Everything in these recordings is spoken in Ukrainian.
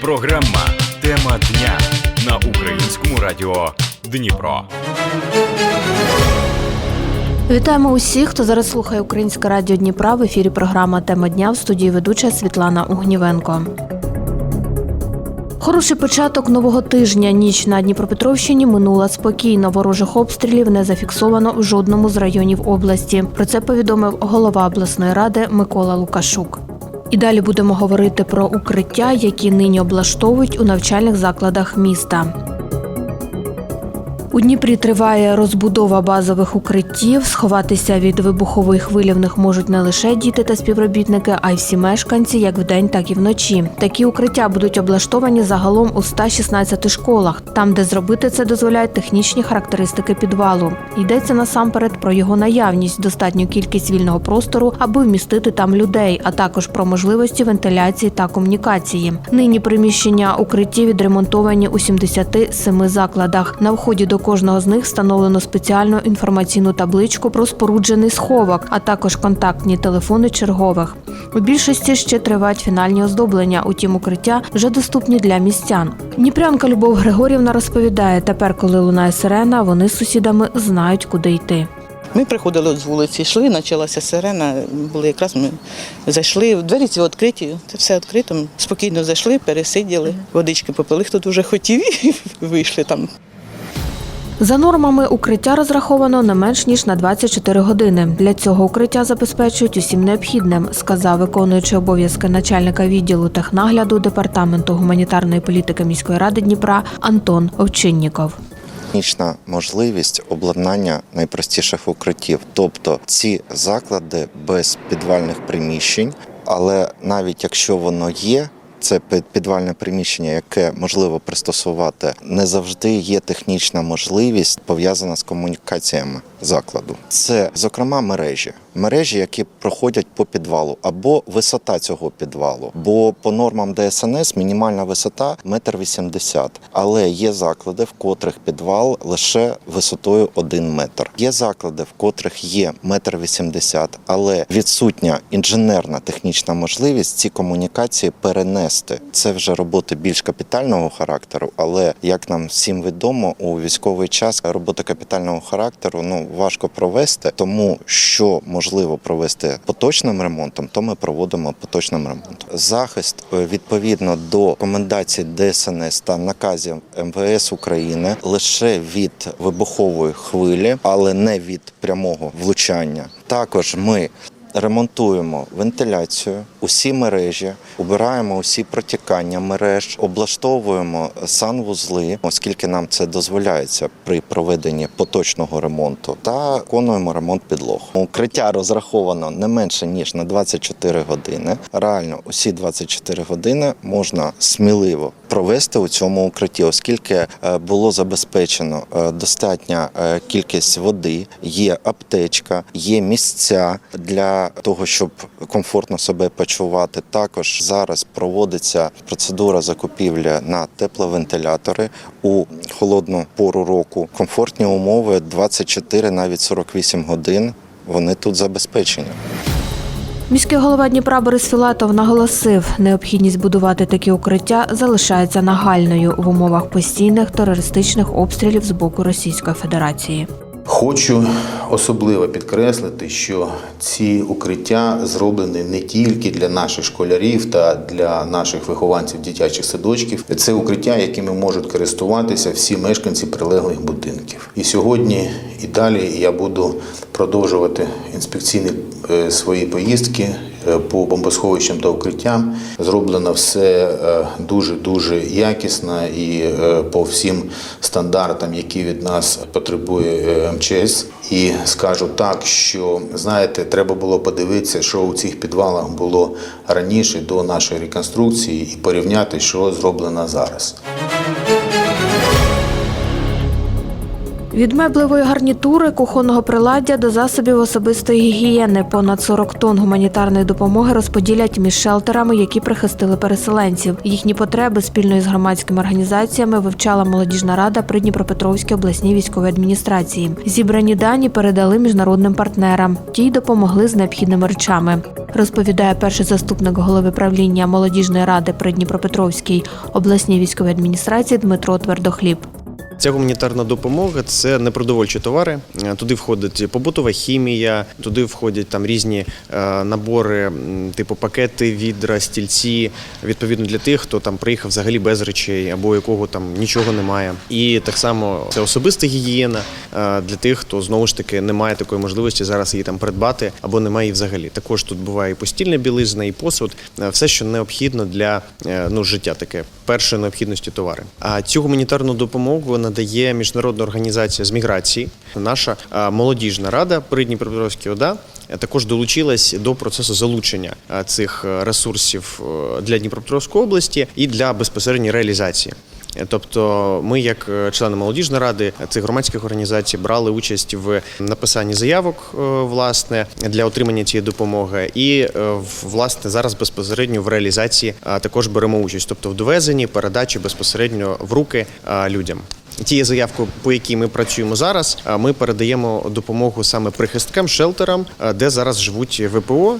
Програма Тема дня на українському радіо Дніпро. Вітаємо усіх, хто зараз слухає Українське радіо Дніпра. В ефірі програма Тема дня в студії ведуча Світлана Угнівенко. Хороший початок нового тижня. Ніч на Дніпропетровщині минула спокійно. Ворожих обстрілів не зафіксовано в жодному з районів області. Про це повідомив голова обласної ради Микола Лукашук. І далі будемо говорити про укриття, які нині облаштовують у навчальних закладах міста. У Дніпрі триває розбудова базових укриттів. Сховатися від вибухової хвилі в них можуть не лише діти та співробітники, а й всі мешканці, як вдень, так і вночі. Такі укриття будуть облаштовані загалом у 116 школах, там, де зробити це дозволяють технічні характеристики підвалу. Йдеться насамперед про його наявність, достатню кількість вільного простору, аби вмістити там людей, а також про можливості вентиляції та комунікації. Нині приміщення укриттів відремонтовані у 77 закладах. На вході до кожного з них встановлено спеціальну інформаційну табличку про споруджений сховок, а також контактні телефони чергових. У більшості ще тривають фінальні оздоблення, утім укриття вже доступні для містян. Дніпрянка Любов Григорівна розповідає, тепер, коли лунає сирена, вони з сусідами знають, куди йти. Ми приходили з вулиці, йшли, почалася сирена, були якраз ми зайшли, двері ці відкриті, це все відкрито. Спокійно зайшли, пересиділи, водички попили, хто дуже хотів, і вийшли там. За нормами укриття розраховано не менш ніж на 24 години. Для цього укриття забезпечують усім необхідним, сказав виконуючий обов'язки начальника відділу технагляду департаменту гуманітарної політики міської ради Дніпра Антон Овчинніков. технічна можливість обладнання найпростіших укриттів. Тобто ці заклади без підвальних приміщень, але навіть якщо воно є. Це під- підвальне приміщення, яке можливо пристосувати, не завжди є технічна можливість пов'язана з комунікаціями закладу. Це, зокрема, мережі, мережі, які проходять по підвалу, або висота цього підвалу. Бо по нормам ДСНС мінімальна висота метр вісімдесят. Але є заклади, в котрих підвал лише висотою 1 метр. Є заклади, в котрих є метр вісімдесят, але відсутня інженерна технічна можливість ці комунікації перенести. Це вже роботи більш капітального характеру, але як нам всім відомо, у військовий час роботи капітального характеру ну важко провести, тому що можливо провести поточним ремонтом, то ми проводимо поточним ремонтом. Захист е, відповідно до рекомендацій ДСНС та наказів МВС України лише від вибухової хвилі, але не від прямого влучання. Також ми Ремонтуємо вентиляцію, усі мережі, убираємо усі протікання мереж, облаштовуємо санвузли, оскільки нам це дозволяється при проведенні поточного ремонту, та виконуємо ремонт підлог. Укриття розраховано не менше ніж на 24 години. Реально, усі 24 години можна сміливо провести у цьому укритті, оскільки е, було забезпечено е, достатня е, кількість води, є аптечка, є місця для того, щоб комфортно себе почувати. Також зараз проводиться процедура закупівлі на тепловентилятори у холодну пору року. Комфортні умови 24, навіть 48 годин. Вони тут забезпечені. Міський голова Дніпра Борис Філатов наголосив, необхідність будувати такі укриття залишається нагальною в умовах постійних терористичних обстрілів з боку Російської Федерації. Хочу особливо підкреслити, що ці укриття зроблені не тільки для наших школярів та для наших вихованців дитячих садочків. Це укриття, якими можуть користуватися всі мешканці прилеглих будинків. І сьогодні і далі я буду продовжувати інспекційні е, свої поїздки по бомбосховищам та укриттям. Зроблено все дуже дуже якісно і е, по всім стандартам, які від нас потребує е, МЧС. І скажу так, що знаєте, треба було подивитися, що у цих підвалах було раніше до нашої реконструкції, і порівняти, що зроблено зараз. Від меблевої гарнітури, кухонного приладдя до засобів особистої гігієни понад 40 тонн гуманітарної допомоги розподілять між шелтерами, які прихистили переселенців. Їхні потреби спільно із громадськими організаціями вивчала молодіжна рада при Дніпропетровській обласній військовій адміністрації. Зібрані дані передали міжнародним партнерам. Ті допомогли з необхідними речами. Розповідає перший заступник голови правління молодіжної ради при Дніпропетровській обласній військовій адміністрації Дмитро Твердохліб. Ця гуманітарна допомога це непродовольчі товари. Е, Туди входить побутова хімія, туди входять там різні е, набори, типу пакети, відра, стільці, відповідно для тих, хто там приїхав взагалі без речей або якого там нічого немає. І так само це особиста гігієна е, для тих, хто знову ж таки не має такої можливості зараз її там придбати або немає її взагалі. Також тут буває і постільна білизна, і посуд, все, що необхідно для ну, життя таке першої необхідності товари. А цю гуманітарну допомогу надає міжнародна організація з міграції. Наша молодіжна рада при Дніпропетровській ОДА е, також долучилась до процесу залучення цих е, ресурсів е, для Дніпропетровської області і для безпосередньої реалізації. Е, Тобто, ми, як е, члени молодіжної ради цих громадських організацій, брали участь в написанні заявок е, власне для отримання цієї допомоги, і е, власне зараз безпосередньо в реалізації також беремо участь, тобто в довезенні, передачі безпосередньо в руки людям. Тією заявкою, по якій ми працюємо зараз, ми передаємо допомогу саме прихисткам, шелтерам, де зараз живуть ВПО.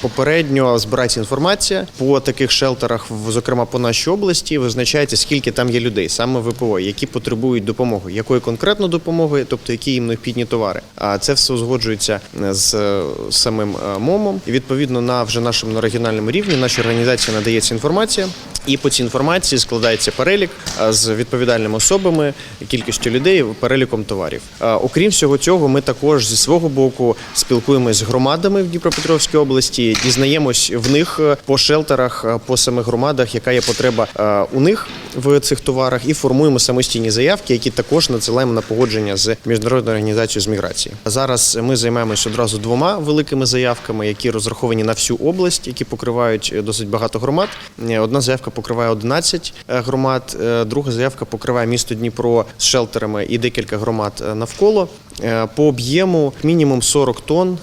Попередньо збирається інформація по таких шелтерах, зокрема по нашій області. Визначається, скільки там є людей, саме ВПО, які потребують допомоги, якої конкретно допомоги, тобто які їм необхідні товари. А це все узгоджується з е, самим е, МОМом. І відповідно на вже нашому на регіональному рівні нашій організації надається інформація. І по цій інформації складається перелік з відповідальними особами, кількістю людей, переліком товарів. Окрім всього цього, ми також зі свого боку спілкуємось з громадами в Дніпропетровській області, дізнаємось в них е, по шелтерах, е, по самих громадах, яка є потреба е, у них в цих товарах, і формуємо самостійні заявки, які також надсилаємо на погодження з міжнародною організацією з міграції. Зараз ми займаємося одразу двома великими заявками, які розраховані на всю область, які покривають е, досить багато громад. Е, Одна заявка покриває 11 е, громад, друга заявка покриває місто Дніпро з шелтерами і декілька громад навколо. По об'єму мінімум 40 тонн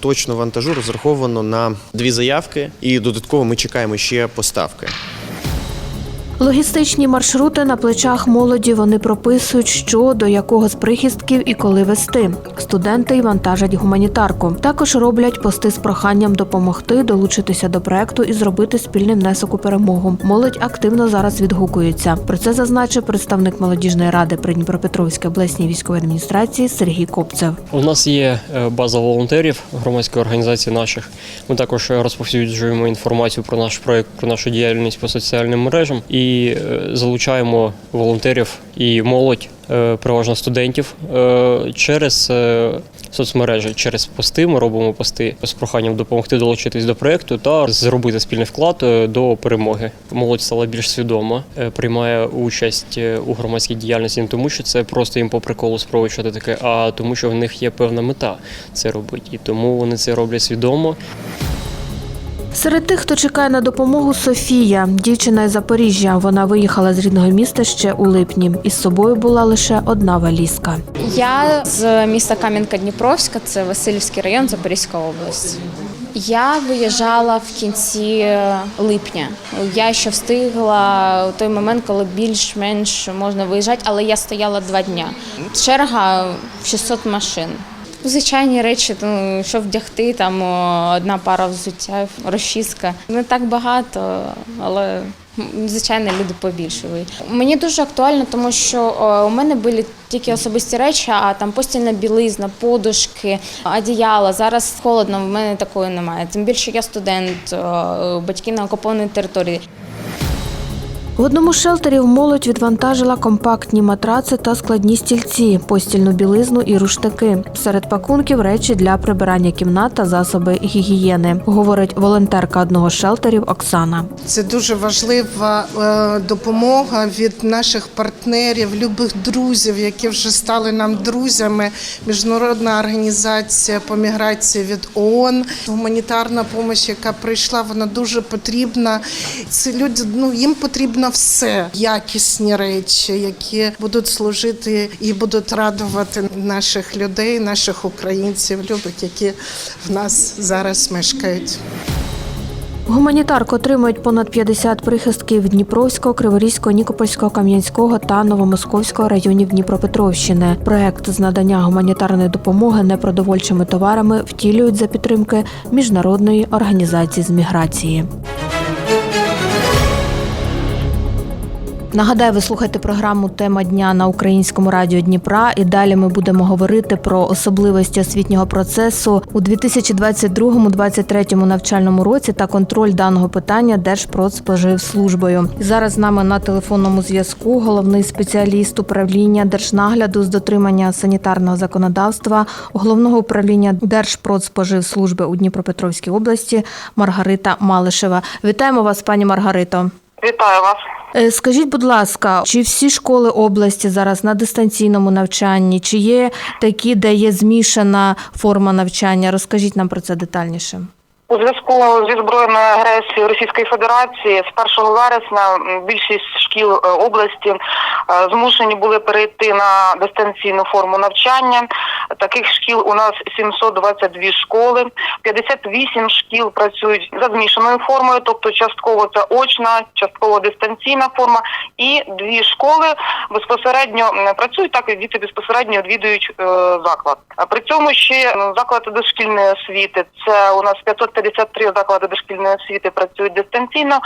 точно вантажу розраховано на дві заявки, і додатково ми чекаємо ще поставки. Логістичні маршрути на плечах молоді вони прописують, що до якого з прихистків і коли вести. Студенти й вантажать гуманітарку. Також роблять пости з проханням допомогти, долучитися до проекту і зробити спільний внесок у перемогу. Молодь активно зараз відгукується. Про це зазначив представник молодіжної ради при Дніпропетровській обласній військовій адміністрації Сергій Копцев. У нас є е, база волонтерів громадської організації наших. Ми також розповсюджуємо інформацію про наш проект, про нашу діяльність по соціальним мережам і е, залучаємо волонтерів і молодь, е, переважно студентів, е, через соцмережі, через пости. Ми робимо пости з проханням допомогти долучитись до проекту та зробити спільний вклад до перемоги. Молодь стала більш свідома, приймає участь у громадській діяльності, не тому що це просто їм по приколу спробувати щось таке, а тому, що в них є певна мета це робити. І тому вони це роблять свідомо. Серед тих, хто чекає на допомогу, Софія, дівчина із Запоріжжя. Вона виїхала з рідного міста ще у липні. Із собою була лише одна валізка. Я з міста Кам'янка-Дніпровська, це Васильівський район, Запорізька область. Я виїжджала в кінці липня. Я ще встигла у той момент, коли більш-менш можна виїжджати, але я стояла два дня. Черга в 600 машин. Звичайні речі, ну, що вдягти, там одна пара взуття, розчіска. Не так багато, але звичайно люди побільшили. Мені дуже актуально, тому що у мене були тільки особисті речі, а там постільна білизна, подушки, одіяла. Зараз холодно, в мене такої немає. Тим більше я студент, батьки на окупованій території. В одному з шелтерів молодь відвантажила компактні матраци та складні стільці, постільну білизну і руштаки. Серед пакунків речі для прибирання кімнат та засоби гігієни, говорить волонтерка одного з шелтерів Оксана. Це дуже важлива е, допомога від наших партнерів, любих друзів, які вже стали нам друзями. Міжнародна організація по міграції від ООН. Гуманітарна допомога, яка прийшла, вона дуже потрібна. Це люди, ну їм потрібна потрібно все, якісні речі, які будуть служити і будуть радувати наших людей, наших українців, любить, які в нас зараз мешкають. Гуманітарку отримують понад 50 прихистків Дніпровського, Криворізького, Нікопольського, Кам'янського та Новомосковського районів Дніпропетровщини. Проект з надання гуманітарної допомоги непродовольчими товарами втілюють за підтримки міжнародної організації з міграції. Нагадаю, ви слухаєте програму Тема дня на українському радіо Дніпра. І далі ми будемо говорити про особливості освітнього процесу у 2022-2023 навчальному році та контроль даного питання Держпродспоживслужбою. Зараз з нами на телефонному зв'язку головний спеціаліст управління держнагляду з дотримання санітарного законодавства головного управління Держпродспоживслужби у Дніпропетровській області Маргарита Малишева. Вітаємо вас, пані Маргарито. Вітаю вас. Е, Скажіть, будь ласка, чи всі школи області зараз на дистанційному навчанні, чи є такі, де є змішана форма навчання? Розкажіть нам про це детальніше. У зв'язку зі збройною агресією Російської Федерації з 1 вересня більшість шкіл е, області е, змушені були перейти на дистанційну форму навчання. Таких шкіл у нас 722 школи, 58 шкіл працюють за змішаною формою, тобто частково це очна, частково дистанційна форма, і дві школи безпосередньо працюють так, і діти безпосередньо відвідують е, заклад. А при цьому ще м, заклади дошкільної освіти. Це у нас 553 заклади дошкільної освіти працюють дистанційно,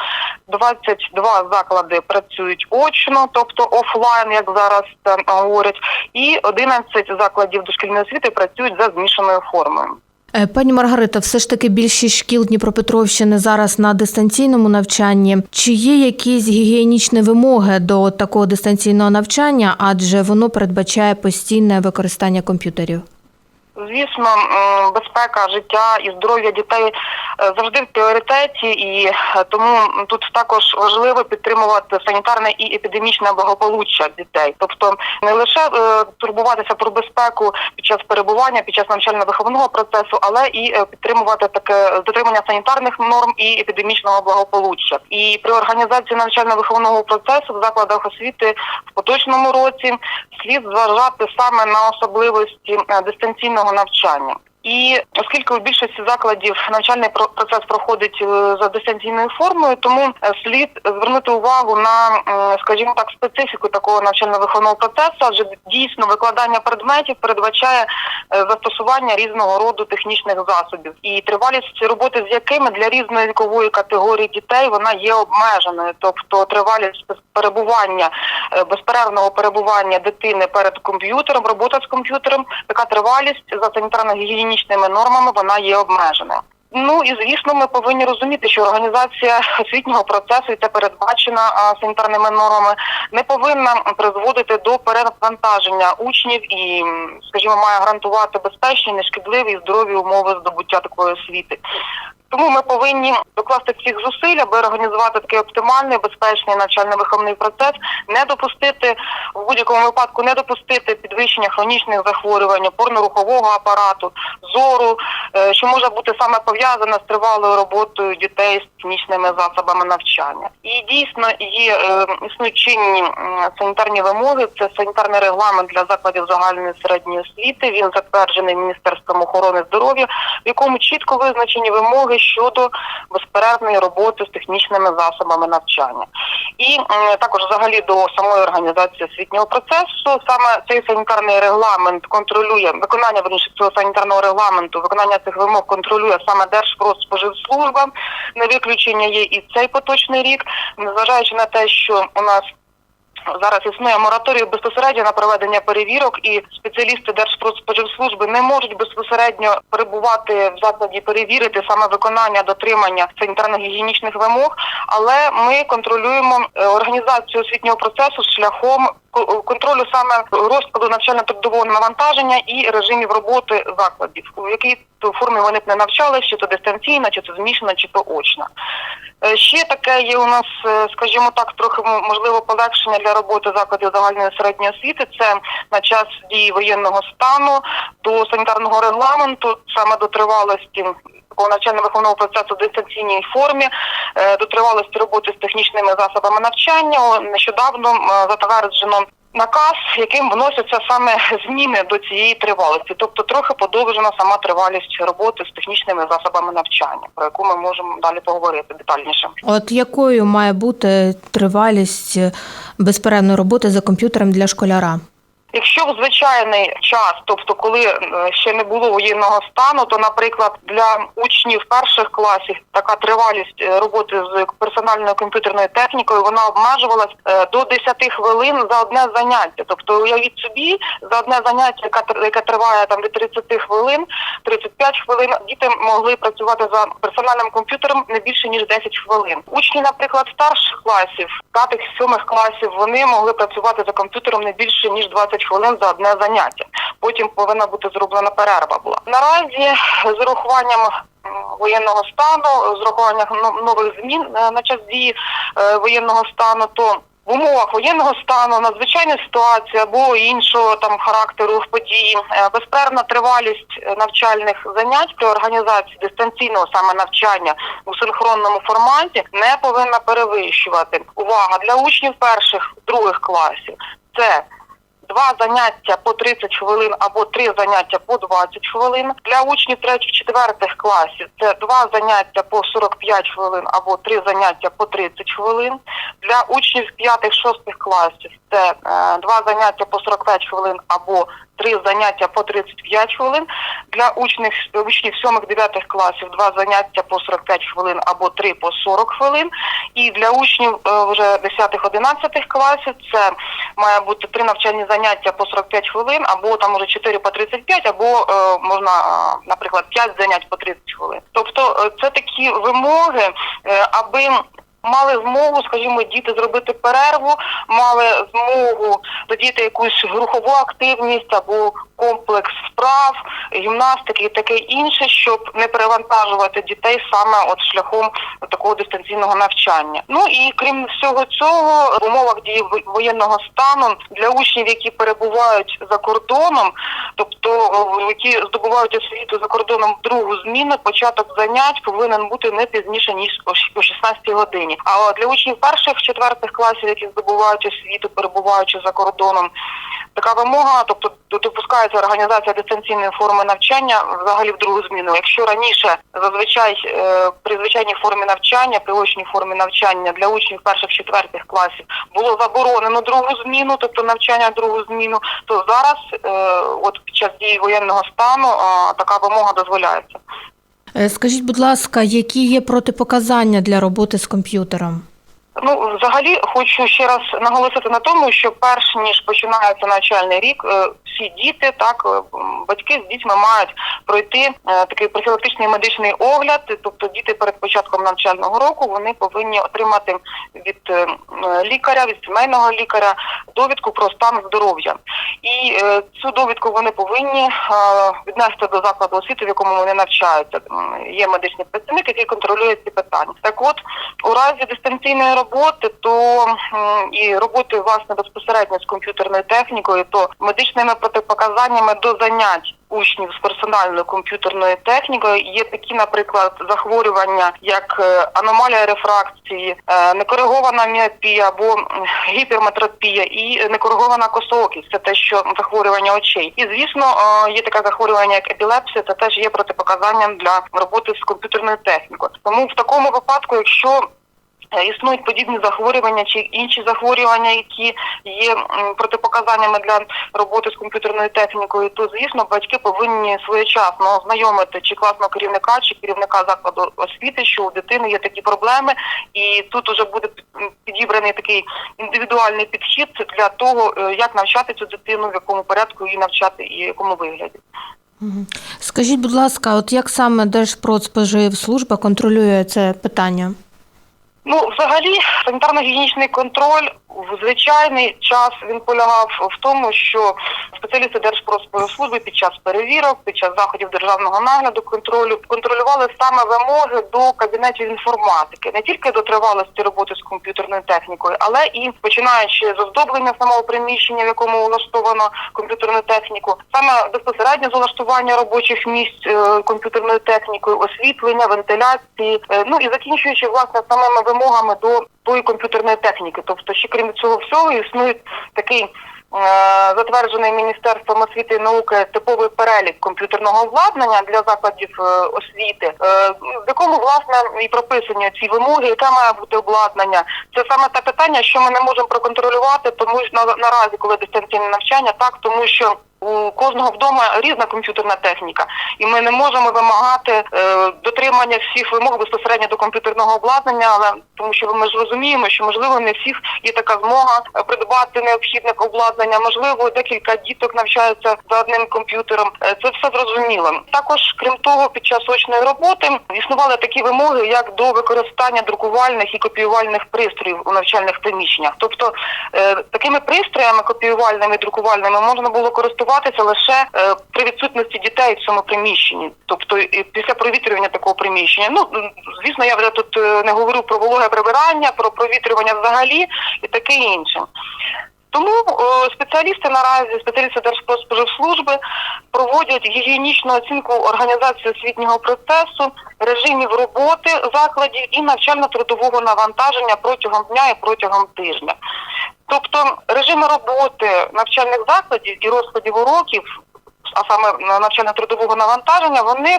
22 заклади працюють очно, тобто офлайн, як зараз е, говорять, і 11 закладів дошкільної освіти працюють за змішаною формою. Е, Пані Маргарита, все ж таки більшість шкіл Дніпропетровщини зараз на дистанційному навчанні. Чи є якісь гігієнічні вимоги до такого дистанційного навчання, адже воно передбачає постійне використання комп'ютерів? Звісно, безпека життя і здоров'я дітей е, завжди в пріоритеті, і е, тому тут також важливо підтримувати санітарне і епідемічне благополуччя дітей, тобто не лише е, турбуватися про безпеку під час перебування, під час навчально-виховного процесу, але і підтримувати таке дотримання санітарних норм і епідемічного благополуччя. І при організації навчально-виховного процесу в закладах освіти в поточному році слід зважати саме на особливості дистанційного навчання. І оскільки у більшості закладів навчальний про- процес проходить е, за дистанційною формою, тому е, слід звернути увагу на, скажімо так, специфіку такого навчально-виховного процесу, адже дійсно викладання предметів передбачає е, застосування різного роду технічних засобів, і тривалість роботи з якими для різної вікової категорії дітей вона є обмеженою, тобто тривалість перебування е, безперервного перебування дитини перед комп'ютером, робота з комп'ютером, така тривалість за санітарно-гігієнічними нормами вона є обмежена. Ну і звісно, ми повинні розуміти, що організація освітнього процесу, і це передбачена санітарними нормами, не повинна призводити до перевантаження учнів і, скажімо, має гарантувати безпечні, нешкідливі і здорові умови здобуття такої освіти. Тому ми повинні докласти всіх зусиль, аби організувати такий оптимальний, безпечний навчально-виховний процес, не допустити в будь-якому випадку, не допустити підвищення хронічних захворювань, опорно-рухового апарату, зору, е, що може бути саме пов'язане з тривалою роботою дітей з технічними засобами навчання. І дійсно є е, існують чинні санітарні вимоги. Це санітарний регламент для закладів загальної середньої освіти. Він затверджений Міністерством охорони здоров'я, в якому чітко визначені вимоги щодо безперервної роботи з технічними засобами навчання. І також взагалі до самої організації освітнього процесу саме цей санітарний регламент контролює виконання верніше цього санітарного регламенту, виконання цих вимог контролює саме Держпродспоживслужба. Не виключення є і цей поточний рік, незважаючи на те, що у нас Зараз існує мораторій безпосередньо на проведення перевірок, і спеціалісти Держпродспоживслужби не можуть безпосередньо перебувати в закладі, перевірити саме виконання дотримання санітарно-гігієнічних вимог. Але ми контролюємо е, організацію освітнього процесу шляхом контролю саме розкладу навчально-трудового навантаження і режимів роботи закладів, у якій формі вони б не навчались, чи то дистанційно, чи то змішано, чи то очно. Е, Ще таке є у нас, е, скажімо так, трохи можливо полегшення для роботи закладів загальної середньої освіти. Це на час дії воєнного стану до санітарного регламенту, саме до тривалості по навчально-виховному процесу в дистанційній формі е, до тривалості роботи з технічними засобами навчання. Нещодавно затверджено наказ, яким вносяться саме зміни до цієї тривалості, тобто трохи подовжена сама тривалість роботи з технічними засобами навчання, про яку ми можемо далі поговорити детальніше. От якою має бути тривалість е, безперервної роботи за комп'ютером для школяра? Якщо в звичайний час, тобто коли е, ще не було воєнного стану, то, наприклад, для учнів перших класів така тривалість е, роботи з персональною комп'ютерною технікою вона обмежувалась е, до 10 хвилин за одне заняття. Тобто, уявіть собі, за одне заняття, яке, тр- яке триває там від 30 хвилин, 35 хвилин, діти могли працювати за персональним комп'ютером не більше ніж 10 хвилин. Учні, наприклад, старших класів, п'ятих, сьомих класів, вони могли працювати за комп'ютером не більше ніж 20 хвилин за одне заняття. Потім повинна бути зроблена перерва була. Наразі з урахуванням воєнного стану, з урахуванням нових змін е, на час дії е, воєнного стану, то в умовах воєнного стану, надзвичайної ситуації або іншого там характеру події, е, безперервна тривалість навчальних занять при організації дистанційного саме навчання у синхронному форматі не повинна перевищувати. Увага для учнів перших других класів. Це Два заняття по 30 хвилин або три заняття по 20 хвилин. Для учнів третіх четвертих класів це два заняття по 45 хвилин або три заняття по 30 хвилин. Для учнів п'ятих шостих класів це е, два заняття по 45 хвилин або три заняття по 35 хвилин. Для учнів учнів сьомих дев'ятих класів два заняття по 45 хвилин або три по 40 хвилин. І для учнів е, вже 10-11 класів це має бути три навчальні заняття по 45 хвилин, або там уже 4 по 35, або е, можна, наприклад, 5 занять по 30 хвилин. Тобто це такі вимоги, аби мали змогу, скажімо, діти зробити перерву, мали змогу додіти якусь рухову активність або комплекс вправ, гімнастики і таке інше, щоб не перевантажувати дітей саме от шляхом такого дистанційного навчання. Ну і крім всього цього, в умовах дії воєнного стану для учнів, які перебувають за кордоном, тобто які здобувають освіту за кордоном другу зміну, початок занять повинен бути не пізніше ніж о 16 годині. А для учнів перших четвертих класів, які здобувають освіту, перебуваючи за кордоном, така вимога, тобто допускається організація дистанційної форми навчання взагалі в другу зміну. Якщо раніше зазвичай е, при звичайній формі навчання, при очній формі навчання для учнів перших четвертих класів було заборонено другу зміну, тобто навчання другу зміну, то зараз, е, от під час дії воєнного стану, така вимога дозволяється. Е, Скажіть, будь ласка, які є протипоказання для роботи з комп'ютером? Ну, взагалі, хочу ще раз наголосити на тому, що перш ніж починається навчальний рік, е, всі діти, так е, батьки з дітьми мають пройти е, такий профілактичний медичний огляд. Тобто, діти перед початком навчального року вони повинні отримати від е, лікаря, від сімейного лікаря довідку про стан здоров'я. І цю довідку вони повинні віднести до закладу освіти, в якому вони навчаються. Є медичний працівник, який контролює ці питання. Так от, у разі дистанційної роботи, то і роботи власне безпосередньо з комп'ютерною технікою, то медичними протипоказаннями до занять учнів з персональною комп'ютерною технікою є такі, наприклад, захворювання, як е, аномалія рефракції, е, некоригована міопія або гіперметропія і некоригована косоокість. Це те, що захворювання очей. І звісно, е, є таке захворювання, як епілепсія, це теж є протипоказанням для роботи з комп'ютерною технікою. Тому в такому випадку, якщо Існують подібні захворювання чи інші захворювання, які є протипоказаннями для роботи з комп'ютерною технікою, то звісно батьки повинні своєчасно ознайомити чи класного керівника, чи керівника закладу освіти, що у дитини є такі проблеми, і тут уже буде підібраний такий індивідуальний підхід для того, е, як навчати цю дитину, в якому порядку її навчати і в якому вигляді. Скажіть, будь ласка, от як саме Держпродспоживслужба контролює це питання? Ну, взагалі, санітарно-гігієнічний контроль в звичайний час він полягав в тому, що спеціалісти Держпродспоживслужби під час перевірок, під час заходів державного нагляду контролю контролювали саме вимоги до кабінетів інформатики, не тільки до тривалості роботи з комп'ютерною технікою, але і починаючи з оздоблення самого приміщення, в якому влаштовано комп'ютерну техніку, саме безпосередньо з влаштування робочих місць е, комп'ютерною технікою, освітлення, вентиляції, е, ну і закінчуючи власне самими вимогами до тої комп'ютерної техніки. Тобто, ще крім цього всього, існує такий е, затверджений Міністерством освіти і науки типовий перелік комп'ютерного обладнання для закладів е, освіти, е, в якому власне і прописані ці вимоги, яке має бути обладнання. Це саме те питання, що ми не можемо проконтролювати, тому що на, наразі, коли дистанційне навчання, так тому що. У кожного вдома різна комп'ютерна техніка, і ми не можемо вимагати е, дотримання всіх вимог безпосередньо до комп'ютерного обладнання, але тому що ми ж розуміємо, що можливо не всіх є така змога е, придбати необхідне обладнання. Можливо, декілька діток навчаються за одним комп'ютером. Е, це все зрозуміло. Також, крім того, під час очної роботи існували такі вимоги, як до використання друкувальних і копіювальних пристроїв у навчальних приміщеннях. Тобто е, такими пристроями копіювальними і друкувальними можна було користуватися лише е, при відсутності дітей в цьому приміщенні, тобто і після провітрювання такого приміщення. Ну звісно, я вже тут е, не говорю про вологе прибирання, про провітрювання взагалі і таке інше. Тому спеціалісти наразі, спеціалісти Держпродспоживслужби проводять гігієнічну оцінку організації освітнього процесу, режимів роботи закладів і навчально-трудового навантаження протягом дня і протягом тижня. Тобто режими роботи навчальних закладів і розкладів уроків, а саме навчально-трудового навантаження, вони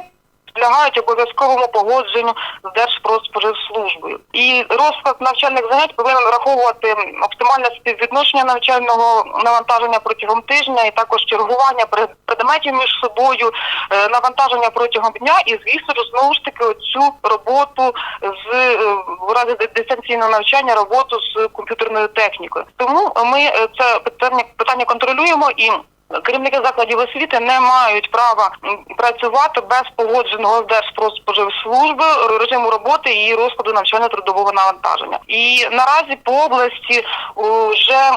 підлягають обов'язковому погодженню з Держпродспоживслужбою. І розклад навчальних занять повинен враховувати оптимальне співвідношення навчального навантаження протягом тижня і також чергування пред- предметів між собою, е, навантаження протягом дня і, звісно ж, знову ж таки цю роботу з е, в разі дистанційного навчання, роботу з комп'ютерною технікою. Тому ми е, це питання питання контролюємо і. Керівники закладів освіти не мають права працювати без погодженого з Держпродспоживслужби режиму роботи і розкладу навчально-трудового навантаження. І наразі по області вже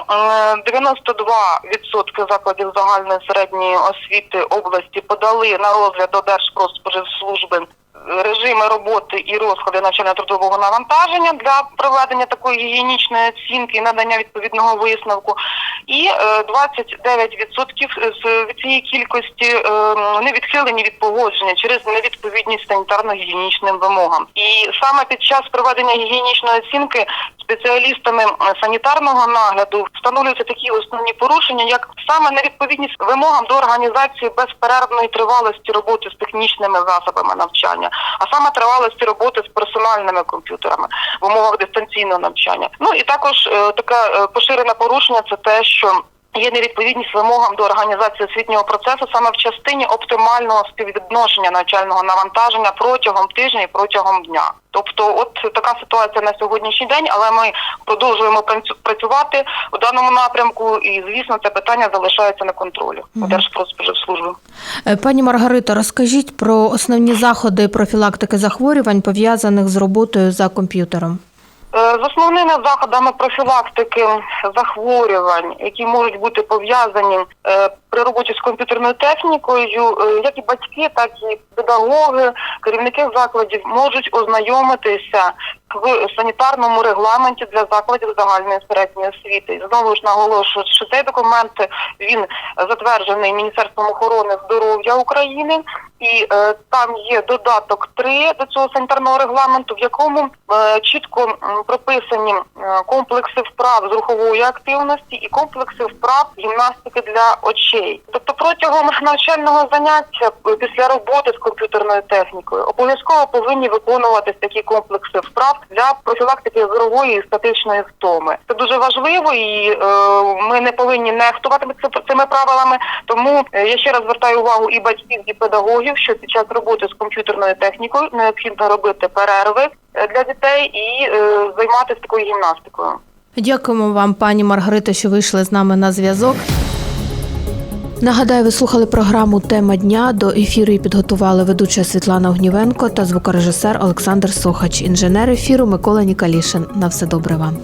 92% закладів загальної середньої освіти області подали на розгляд до Держпродспоживслужби режими роботи і розклади навчально-трудового навантаження для проведення такої гігієнічної оцінки і надання відповідного висновку. І е, 29% з цієї кількості е, не відхилені від погодження через невідповідність санітарно-гігієнічним вимогам. І саме під час проведення гігієнічної оцінки спеціалістами е, санітарного нагляду встановлюються такі основні порушення, як саме невідповідність вимогам до організації безперервної тривалості роботи з технічними засобами навчання, а саме тривалості роботи з персональними комп'ютерами в умовах дистанційного навчання. Ну і також е, таке е, поширене порушення це те, що Є невідповідність вимогам до організації освітнього процесу саме в частині оптимального співвідношення навчального навантаження протягом тижня і протягом дня. Тобто, от така ситуація на сьогоднішній день, але ми продовжуємо працю- працювати у даному напрямку, і звісно, це питання залишається на контролі у Держпродспоживслужби. Е, Пані Маргарита, розкажіть про основні заходи профілактики захворювань, пов'язаних з роботою за комп'ютером. Е, З основними заходами профілактики захворювань, які можуть бути пов'язані е, при роботі з комп'ютерною технікою, е, як і батьки, так і педагоги, керівники закладів можуть ознайомитися в санітарному регламенті для закладів загальної середньої освіти. І Знову ж наголошую, що цей документ він затверджений Міністерством охорони здоров'я України, і е, там є додаток 3 до цього санітарного регламенту, в якому е, чітко прописані е, комплекси вправ з рухової активності і комплекси вправ гімнастики для очей. Тобто протягом навчального заняття е, після роботи з комп'ютерною технікою обов'язково повинні виконуватись такі комплекси вправ для профілактики зорової статичної втоми. Це дуже важливо, і е, ми не повинні нехтувати цими правилами. Тому е, я ще раз звертаю увагу і батьків, і педагогів, що під час роботи з комп'ютерною технікою необхідно робити перерви е, для дітей і е, займатися такою гімнастикою. Дякуємо вам, пані Маргарита, що вийшли з нами на зв'язок. Нагадаю, ви слухали програму Тема дня. До ефіру підготували ведуча Світлана Огнівенко та звукорежисер Олександр Сохач, інженер ефіру Микола Нікалішин. На все добре вам.